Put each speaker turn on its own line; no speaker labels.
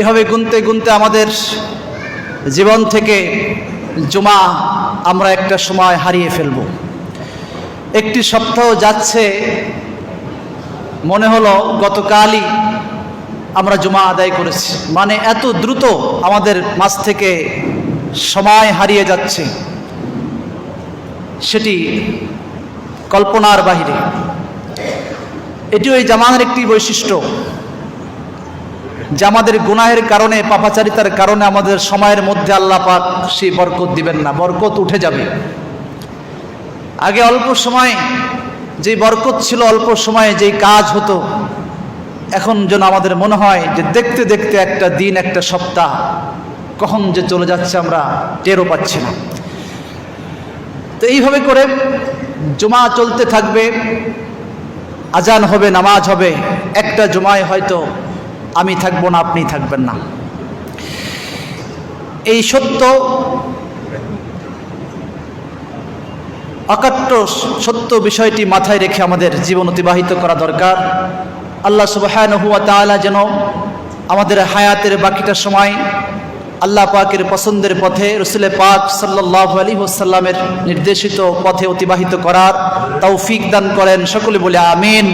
এভাবে গুনতে গুনতে আমাদের জীবন থেকে জুমা আমরা একটা সময় হারিয়ে ফেলব। একটি সপ্তাহ যাচ্ছে, মনে হলো গতকালই আমরা জুমা আদায় করেছি। মানে এত দ্রুত আমাদের মাঝ থেকে সময় হারিয়ে যাচ্ছে। সেটি কল্পনার বাহিরে। এটিও এই জামানের একটি বৈশিষ্ট্য। যে আমাদের গুনাহের কারণে, পাপাচারিতার কারণে আমাদের সময়ের মধ্যে আল্লাহ পাক সেই বরকত দিবেন না, বরকত উঠে যাবে। আগে অল্প সময় যে বরকত ছিল, অল্প সময়ে যেই কাজ হতো, এখন যেন আমাদের মনে হয় যে দেখতে দেখতে একটা দিন, একটা সপ্তাহ, কখন যে চলে যাচ্ছে আমরা টেরও পাচ্ছি না। তো এইভাবে করে জমা চলতে থাকবে, আজান হবে, নামাজ হবে, একটা জমায় হয়তো আমি থাকব না, আপনি থাকবেন না। এই সত্য অকাট্য সত্য বিষয়টি মাথায় রেখে আমাদের জীবন অতিবাহিত করা দরকার। আল্লাহ সুবাহানুয়া তাআলা যেন আমাদের হায়াতের বাকিটা সময় আল্লাহ পাকের পছন্দের পথে রসুলে পাক সাল্লাহ আলী ওসাল্লামের নির্দেশিত পথে অতিবাহিত করার তৌফিক দান করেন। সকলে বলে আমিন।